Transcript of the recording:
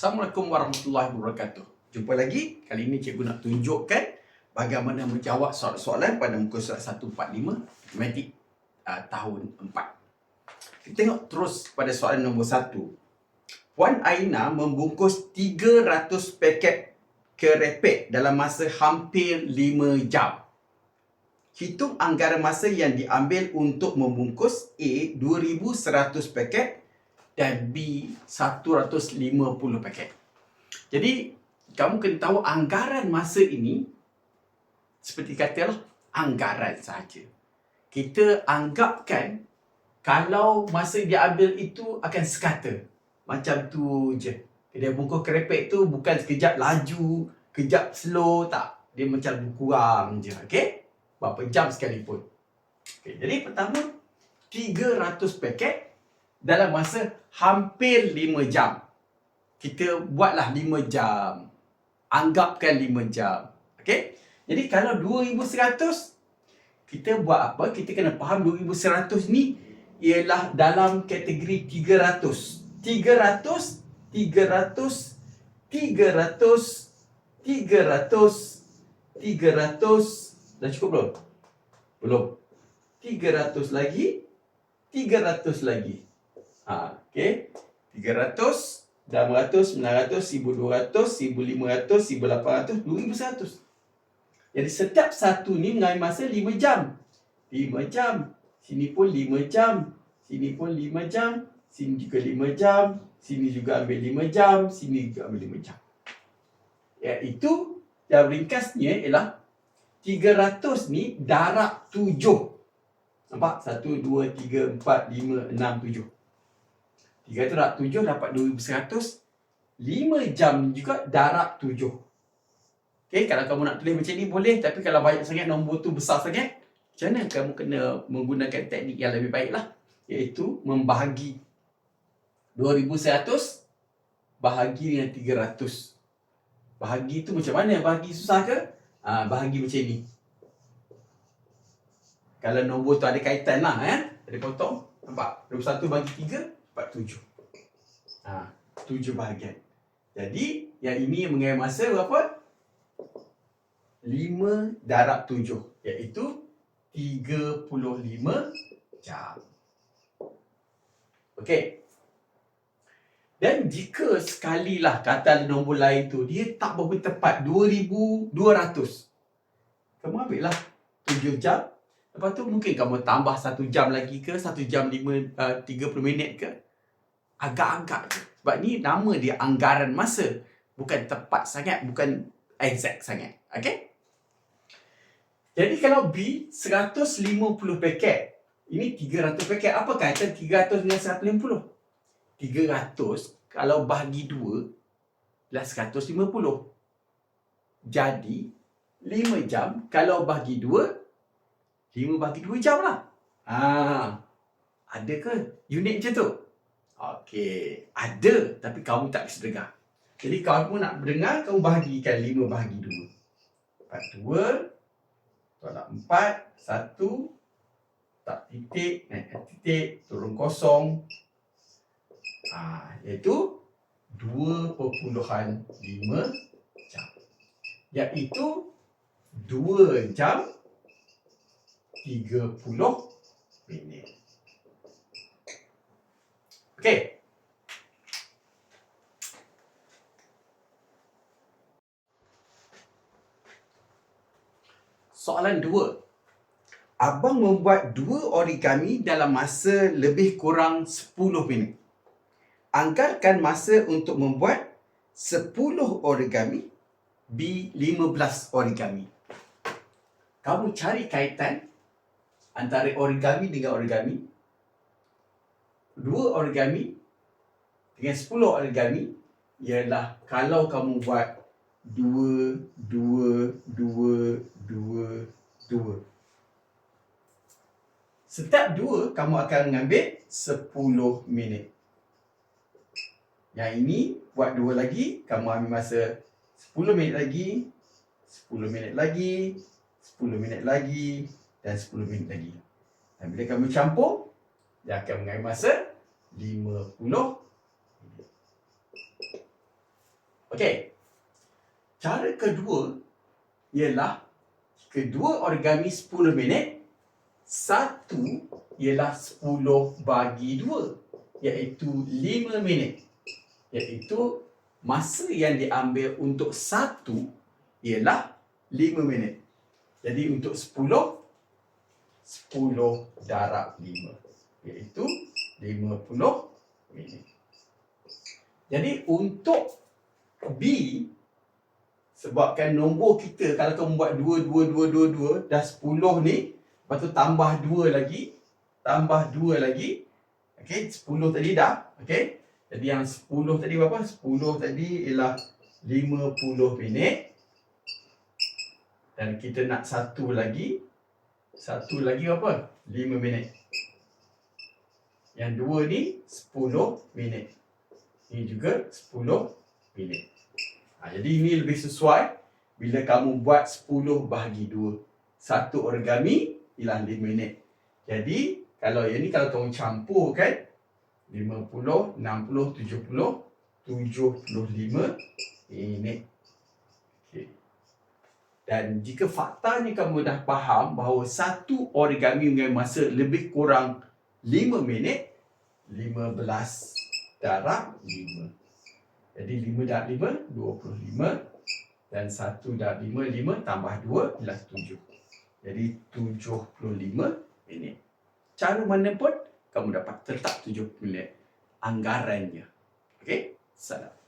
Assalamualaikum warahmatullahi wabarakatuh. Jumpa lagi. Kali ini cikgu nak tunjukkan bagaimana menjawab soalan-soalan pada muka surat 145 matematik uh, tahun 4. Kita tengok terus pada soalan nombor 1. Puan Aina membungkus 300 paket kerepek dalam masa hampir 5 jam. Hitung anggaran masa yang diambil untuk membungkus A 2100 paket dan B 150 paket. Jadi kamu kena tahu anggaran masa ini seperti katalah anggaran saja. Kita anggapkan kalau masa dia ambil itu akan sekata. Macam tu je. Dia bungkus kerepek tu bukan sekejap laju, kejap slow tak. Dia macam kurang je. Okey? Berapa jam sekalipun. Okay, jadi pertama 300 paket dalam masa hampir 5 jam. Kita buatlah 5 jam. Anggapkan 5 jam. Okey? Jadi kalau 2100 kita buat apa? Kita kena faham 2100 ni ialah dalam kategori 300. 300 300 300 300 300 dah cukup belum? Belum. 300 lagi 300 lagi Ha, okey. 300, 600, 900, 1200, 1500, 1800, 2100. Jadi setiap satu ni mengambil masa 5 jam. 5 jam. Sini pun 5 jam. Sini pun 5 jam. Sini juga 5 jam. Sini juga ambil 5 jam. Sini juga ambil 5 jam. Iaitu yang ringkasnya ialah 300 ni darab 7. Nampak? 1, 2, 3, 4, 5, 6, 7. 300 darab 7 dapat 2100 5 jam juga darab 7 Okay, kalau kamu nak tulis macam ni boleh Tapi kalau banyak sangat nombor tu besar sangat Macam mana kamu kena menggunakan teknik yang lebih baik lah Iaitu membahagi 2100 Bahagi dengan 300 Bahagi tu macam mana? Bahagi susah ke? Ha, bahagi macam ni Kalau nombor tu ada kaitan lah eh? Ada potong Nampak? 21 bagi 3 dapat tujuh. Ha, tujuh bahagian. Jadi, yang ini mengambil masa berapa? Lima darab tujuh. Iaitu tiga puluh lima jam. Okey. Dan jika sekali lah kata nombor lain tu, dia tak berapa tepat. Dua ribu dua ratus. Kamu ambil lah tujuh jam. Lepas tu mungkin kamu tambah satu jam lagi ke, satu jam lima, uh, tiga puluh minit ke agak-agak je. Sebab ni nama dia anggaran masa. Bukan tepat sangat, bukan exact sangat. Okay? Jadi kalau B, 150 paket. Ini 300 paket. Apa kaitan 300 dengan 150? 300 kalau bahagi 2 adalah 150. Jadi 5 jam kalau bahagi 2 5 bahagi 2 jam lah. Ha, ada ke unit macam tu? Okey, ada tapi kamu tak bisa dengar. Jadi kalau kamu nak dengar, kamu bahagikan lima bahagi dua. Empat dua, tolak empat, satu, tak titik, naik titik, turun kosong. Ah, iaitu dua perpuluhan lima jam. Iaitu dua jam tiga puluh minit. Okey. Soalan dua. Abang membuat dua origami dalam masa lebih kurang 10 minit. Anggarkan masa untuk membuat 10 origami B 15 origami. Kamu cari kaitan antara origami dengan origami dua origami dengan sepuluh origami ialah kalau kamu buat dua, dua, dua, dua, dua. Setiap dua, kamu akan mengambil sepuluh minit. Yang ini, buat dua lagi, kamu ambil masa sepuluh minit lagi, sepuluh minit lagi, sepuluh minit lagi, dan sepuluh minit lagi. Dan bila kamu campur, dia akan mengambil masa 50 Okey. Cara kedua ialah kedua origami 10 minit. Satu ialah 10 bagi 2 iaitu 5 minit. Iaitu masa yang diambil untuk satu ialah 5 minit. Jadi untuk 10 10 darab 5 iaitu 50 minit. Jadi untuk B sebabkan nombor kita kalau kamu buat 2 2 2 2 2 dah 10 ni lepas tu tambah 2 lagi tambah 2 lagi okey 10 tadi dah okey. Jadi yang 10 tadi berapa? 10 tadi ialah 50 minit. Dan kita nak satu lagi satu lagi berapa 5 minit yang dua ni 10 minit ini juga 10 minit Ha, jadi ini lebih sesuai bila kamu buat 10 bahagi 2. Satu origami ialah 5 minit. Jadi kalau yang ni kalau kamu campur kan 50, 60, 70, 75 minit. Dan jika faktanya kamu dah faham bahawa satu origami mengambil masa lebih kurang 5 minit, 15 darab 5. Jadi 5 darab 5, 25. Dan 1 darab 5, 5 tambah 2 ialah 7. Jadi 75 minit. Cara mana pun kamu dapat tetap 70 minit anggarannya. Okey? Salam.